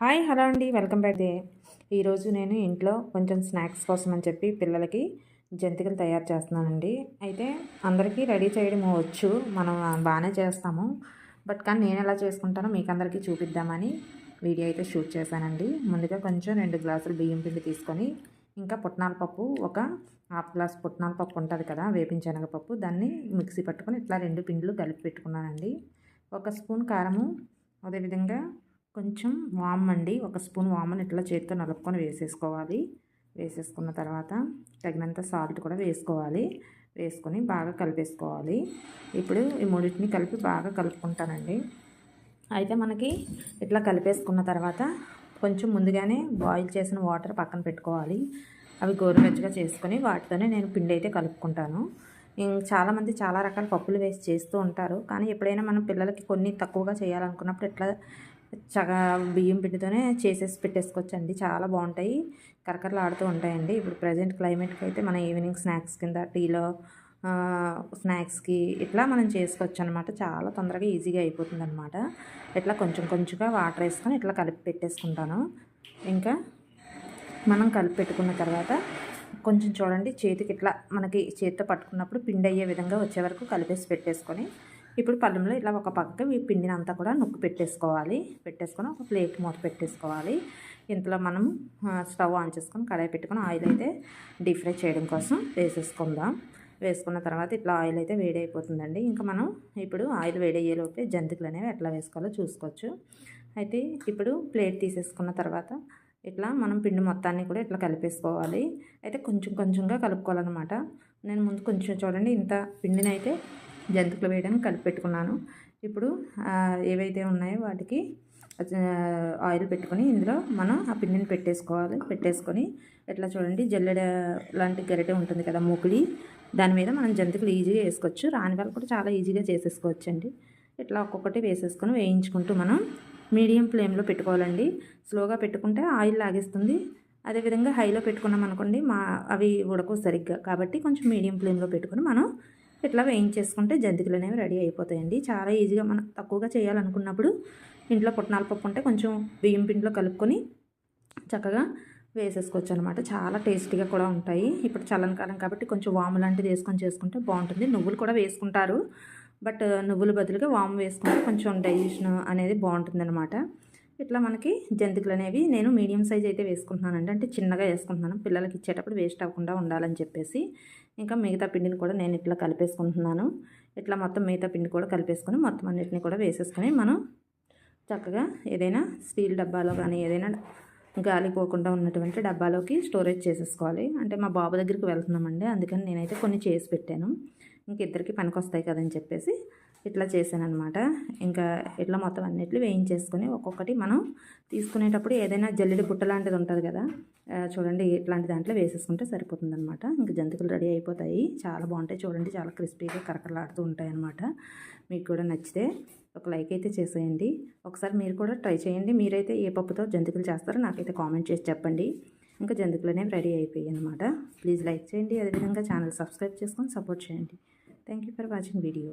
Hi hello అండి. Welcome back day. ఈరోజు నేను ఇంట్లో కొంచెం స్నాక్స్ కోసం అని చెప్పి పిల్లలకి జంతికలు తయారు చేస్తున్నానండి. అయితే అందరికీ రెడీ చేయడం వచ్చు. మనం బాగానే చేస్తాము. బట్ కానీ నేను ఎలా చేసుకుంటానో మీకు అందరికీ చూపిద్దామని వీడియో అయితే షూట్ చేశానండి. ముందుగా కొంచెం రెండు గ్లాసులు బియ్యం పిండి తీసుకొని ఇంకా పుట్నాల పప్పు ఒక హాఫ్ గ్లాస్ పుట్నాల పప్పు ఉంటుంది కదా వేపించనగ పప్పు దాన్ని మిక్సీ పట్టుకొని ఇట్లా రెండు పిండిలు కలిపి పెట్టుకున్నానండి. ఒక స్పూన్ కారము అదేవిధంగా కొంచెం వామ్ అండి ఒక స్పూన్ వామని ఇట్లా చేతితో నలుపుకొని వేసేసుకోవాలి. వేసేసుకున్న తర్వాత తగినంత సాల్ట్ కూడా వేసుకోవాలి. వేసుకొని బాగా కలిపేసుకోవాలి. ఇప్పుడు ఈ మూడింటిని కలిపి బాగా కలుపుకుంటానండి. అయితే మనకి ఇట్లా కలిపేసుకున్న తర్వాత కొంచెం ముందుగానే బాయిల్ చేసిన వాటర్ పక్కన పెట్టుకోవాలి. అవి గోరువెచ్చగా చేసుకొని వాటితోనే నేను పిండి అయితే కలుపుకుంటాను. చాలామంది చాలా రకాల పప్పులు వేసి చేస్తూ ఉంటారు. కానీ ఎప్పుడైనా మనం పిల్లలకి కొన్ని తక్కువగా చేయాలనుకున్నప్పుడు ఇట్లా చగా బియ్యం పిండితోనే చేసేసి పెట్టేసుకోవచ్చండి. చాలా బాగుంటాయి. కరకరలు ఆడుతూ ఉంటాయండి. ఇప్పుడు ప్రజెంట్ క్లైమేట్కి అయితే మన ఈవినింగ్ స్నాక్స్ కింద టీలో స్నాక్స్కి ఇట్లా మనం చేసుకోవచ్చు అనమాట చాలా తొందరగా ఈజీగా అయిపోతుంది అనమాట ఇట్లా కొంచెం కొంచెంగా వాటర్ వేసుకొని ఇట్లా కలిపి పెట్టేసుకుంటాను. ఇంకా మనం కలిపి పెట్టుకున్న తర్వాత కొంచెం చూడండి చేతికి ఇట్లా మనకి చేతితో పట్టుకున్నప్పుడు పిండి అయ్యే విధంగా వచ్చే వరకు కలిపేసి పెట్టేసుకొని ఇప్పుడు పళ్ళెంలో ఇలా ఒక పక్క ఈ పిండిని అంతా కూడా నొక్కి పెట్టేసుకోవాలి. పెట్టేసుకొని ఒక ప్లేట్ మూత పెట్టేసుకోవాలి. ఇంతలో మనం స్టవ్ ఆన్ చేసుకొని కడాయి పెట్టుకొని ఆయిల్ అయితే డీప్ ఫ్రై చేయడం కోసం వేసేసుకుందాం. వేసుకున్న తర్వాత ఇట్లా ఆయిల్ అయితే వేడి అయిపోతుందండి ఇంకా మనం ఇప్పుడు ఆయిల్ వేడి అయ్యేలోపే జంతికలు అనేవి ఎట్లా వేసుకోవాలో చూసుకోవచ్చు. అయితే ఇప్పుడు ప్లేట్ తీసేసుకున్న తర్వాత ఇట్లా మనం పిండి మొత్తాన్ని కూడా ఇట్లా కలిపేసుకోవాలి. అయితే కొంచెం కొంచెంగా కలుపుకోవాలన్నమాట. నేను ముందు కొంచెం చూడండి ఇంత పిండిని అయితే జంతికలు వేయడానికి కలిపి పెట్టుకున్నాను ఇప్పుడు ఏవైతే ఉన్నాయో వాటికి ఆయిల్ పెట్టుకొని ఇందులో మనం ఆ పిండిని పెట్టేసుకోవాలి. పెట్టేసుకొని ఎట్లా చూడండి జల్లెడ లాంటి గరిటె ఉంటుంది కదా మూకులి. దాని మీద మనం జంతికలు ఈజీగా వేసుకోవచ్చు. రాని వాళ్ళు కూడా చాలా ఈజీగా చేసేసుకోవచ్చు అండి ఇట్లా ఒక్కొక్కటి వేసేసుకొని వేయించుకుంటూ మనం మీడియం ఫ్లేమ్లో పెట్టుకోవాలండి. స్లోగా పెట్టుకుంటే ఆయిల్ లాగేస్తుంది. అదేవిధంగా హైలో పెట్టుకున్నాం అనుకోండి మా అవి ఉడకవు సరిగ్గా. కాబట్టి కొంచెం మీడియం ఫ్లేమ్లో పెట్టుకొని మనం ఇట్లా వేయించేసుకుంటే జంతికలు అనేవి రెడీ అయిపోతాయండి. చాలా ఈజీగా మనం తక్కువగా చేయాలనుకున్నప్పుడు ఇంట్లో పుట్నాల పప్పు ఉంటే కొంచెం బియ్యం పిండిలో కలుపుకొని చక్కగా వేసేసుకోవచ్చు అనమాట చాలా టేస్టీగా కూడా ఉంటాయి. ఇప్పుడు చల్లని కాలం కాబట్టి కొంచెం వాము లాంటిది వేసుకొని చేసుకుంటే బాగుంటుంది. నువ్వులు కూడా వేసుకుంటారు. బట్ నువ్వుల బదులుగా వాము వేసుకుంటే కొంచెం డైజెషన్ అనేది బాగుంటుంది అనమాట ఇట్లా మనకి జంతికలు అనేవి నేను మీడియం సైజ్ అయితే వేసుకుంటున్నానండి. అంటే చిన్నగా వేసుకుంటున్నాను. పిల్లలకి ఇచ్చేటప్పుడు వేస్ట్ అవ్వకుండా ఉండాలని చెప్పేసి ఇంకా మిగతా పిండిని కూడా నేను ఇట్లా కలిపేసుకుంటున్నాను. ఇట్లా మొత్తం మిగతా పిండి కూడా కలిపేసుకొని మొత్తం అన్నిటిని కూడా వేసేసుకొని మనం చక్కగా ఏదైనా స్టీల్ డబ్బాలో కానీ ఏదైనా గాలి పోకుండా ఉన్నటువంటి డబ్బాలోకి స్టోరేజ్ చేసేసుకోవాలి. అంటే మా బాబు దగ్గరికి వెళ్తున్నామండి. అందుకని నేనైతే కొన్ని చేసి పెట్టాను. ఇంక ఇద్దరికి పనికి వస్తాయి కదని చెప్పేసి ఇట్లా చేశాను అనమాట ఇంకా ఇట్లా మొత్తం అన్నిట్లు వేయించేసుకొని ఒక్కొక్కటి మనం తీసుకునేటప్పుడు ఏదైనా జల్లెడి బుట్ట లాంటిది ఉంటుంది కదా చూడండి ఇట్లాంటి దాంట్లో వేసేసుకుంటే సరిపోతుంది అనమాట ఇంకా జంతికలు రెడీ అయిపోతాయి. చాలా బాగుంటాయి చూడండి చాలా క్రిస్పీగా కరకరలాడుతూ ఉంటాయి అనమాట మీకు కూడా నచ్చితే ఒక లైక్ అయితే చేసేయండి. ఒకసారి మీరు కూడా ట్రై చేయండి. మీరైతే ఏ పప్పుతో జంతికలు చేస్తారో నాకైతే కామెంట్ చేసి చెప్పండి. ఇంకా జంతికలు అనేవి రెడీ అయిపోయాయి అనమాట ప్లీజ్ లైక్ చేయండి. అదేవిధంగా ఛానల్ సబ్స్క్రైబ్ చేసుకొని సపోర్ట్ చేయండి. Thank you for watching video.